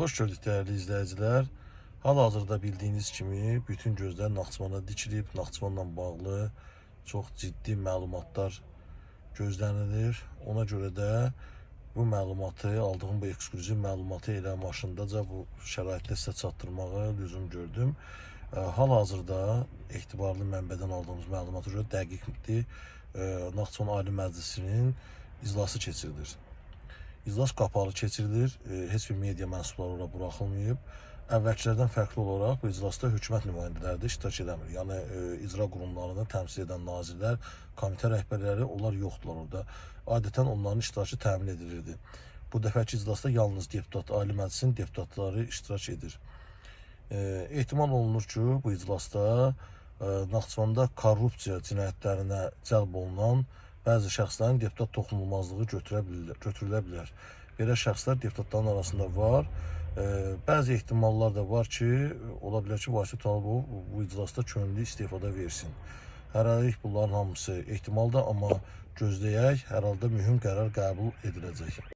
Xoş gördük dəyərli izləyicilər. Hal-hazırda bildiyiniz kimi bütün gözlər Naxçıvana dikilib, Naxçıvanla bağlı çox ciddi məlumatlar gözlənilir. Ona görə də bu məlumatı, aldığım bu ekskluziv məlumatı elə maşındaca bu şəraitdə sizə çatdırmağı lüzum gördüm. Hal-hazırda etibarlı mənbədən aldığımız məlumata görə dəqiqdir. Naxçıvan Ali Məclisinin iclası keçirilir. İclas qapalı keçirilir. E, heç bir media mənsubları ora buraxılmayıb. Əvvəlkilərdən fərqli olaraq bu iclasda hökumət nümayəndələri də iştirak edəmir. Yəni e, icra qurumlarını təmsil edən nazirlər, komitə rəhbərləri onlar yoxdular orada. Adətən onların iştirakı təmin edilirdi. Bu dəfəki iclasda yalnız deputat, Ali Məclisin deputatları iştirak edir. E, ehtimal olunur ki, bu iclasda Naxçıvanda korrupsiya cinayətlərinə cəlb olunan bəzi şəxslərin deputat toxunulmazlığı götürə bilər, götürülə bilər. Belə şəxslər deputatların arasında var. E, bəzi ehtimallar da var ki, ola bilər ki, Vasif Talibov bu iclasda könüllü istifada versin. Hələlik bunların hamısı ehtimaldır, amma gözləyək, hər halda mühüm qərar qəbul ediləcək.